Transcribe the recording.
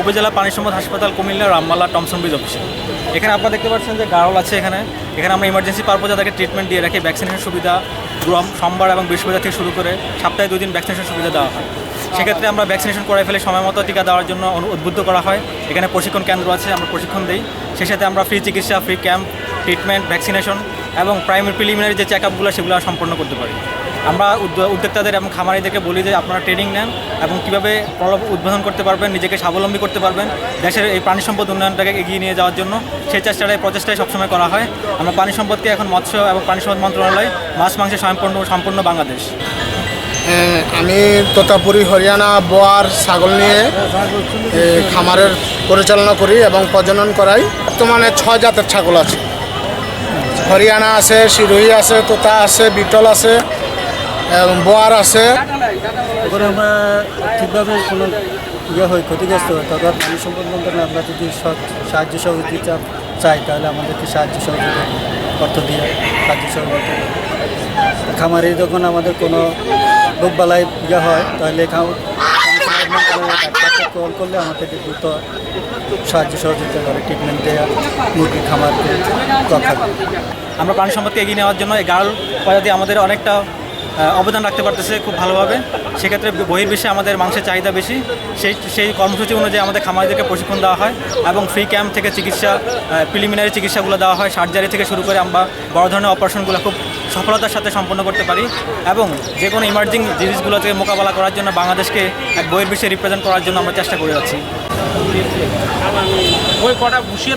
উপজেলা পানি সম্পদ হাসপাতাল কুমিল্লা রামমালা টমসন ব্রিজ অফিসে। এখানে আপনারা দেখতে পাচ্ছেন যে গারল আছে এখানে। এখানে আমরা ইমার্জেন্সি পারপোজে তাকে ট্রিটমেন্ট দিয়ে রাখি। ভ্যাকসিনেশন সুবিধা, গ্রম, সোমবার এবং বৃহস্পতিবার থেকে শুরু করে সপ্তাহে দুই দিন ভ্যাকসিনেশন সুবিধা দেওয়া হয়। সেক্ষেত্রে আমরা ভ্যাকসিনেশন করে ফেলে সময় মতো টিকা দেওয়ার জন্য উদ্বুদ্ধ করা হয়। এখানে প্রশিক্ষণ কেন্দ্র আছে, আমরা প্রশিক্ষণ দিই। সেই সাথে আমরা ফ্রি চিকিৎসা ফ্রি ক্যাম্প ট্রিটমেন্ট ভ্যাকসিনেশন এবং প্রাইমারি প্রিলিমিনারি যে চেক আপগুলো সেগুলো সম্পন্ন করতে পারি। আমরা উদ্য- উদ্যোক্তাদের এবং খামারিদেরকে বলি যে আপনারা ট্রেনিং নেন এবং কীভাবে প্রলভ উদ্বোধন করতে পারবেন, নিজেকে স্বাবলম্বী করতে পারবেন, দেশের এই প্রাণী সম্পদ উন্নয়নটাকে এগিয়ে নিয়ে যাওয়ার জন্য সেই চেষ্টাটাই, প্রচেষ্টাই সবসময় করা হয়। আমরা প্রাণী সম্পদকে এখন মৎস্য এবং প্রাণী সম্পদ মন্ত্রণালয়, মাছ মাংসে সম্পূর্ণ সম্পূর্ণ বাংলাদেশ। আমি তোতাপুরি, হরিয়ানা, বোয়ার, ছাগল নিয়ে খামারের পরিচালনা করি এবং প্রজনন করাই। বর্তমানে ছয় জাতের ছাগল আছে। হরিয়ানা আছে, সিরোহি আছে, তোতা আছে, বিটল আছে। এবং বোয়ার আছে। এখন আমরা ঠিকভাবে কোনো ইয়ে হয় ক্ষতিগ্রস্ত হয় তখন পানি সম্পদ মন্ত্রণালয় আমরা যদি সৎ- সাহায্য সহযোগিতা চাই তাহলে আমাদেরকে সাহায্য সহযোগিতা অর্থ দিয়ে সাহায্য সহযোগিতা খামারে যখন আমাদের কোনো রোগবালাই ইয়ে হয় তাহলে কল করলে আমাদেরকে দ্রুত সাহায্য সহযোগিতা করে ট্রিটমেন্ট দেওয়া মুরগি খামারকে রক্ষা আমরা প্রাণী সম্পদকে এগিয়ে নেওয়ার জন্য এই গার্ল প্রজাতি আমাদের অনেকটা অবদান রাখতে পারতেছে খুব ভালোভাবে। সেক্ষেত্রে বহির্বিশ্বে আমাদের মাংসের চাহিদা বেশি। সেই সেই কর্মসূচি অনুযায়ী আমাদের খামারিদেরকে প্রশিক্ষণ দেওয়া হয় এবং ফ্রি ক্যাম্প থেকে চিকিৎসা প্রিলিমিনারি চিকিৎসাগুলো দেওয়া হয়। সার্জারি থেকে শুরু করে আমরা বড় ধরনের অপারেশনগুলো খুব সফলতার সাথে সম্পন্ন করতে পারি এবং যে কোনো ইমার্জিং জিনিসগুলো থেকে মোকাবেলা করার জন্য বাংলাদেশকে এক বহির্বিশ্বে রিপ্রেজেন্ট করার জন্য আমরা চেষ্টা করে যাচ্ছি। ওই কটা বসিয়ে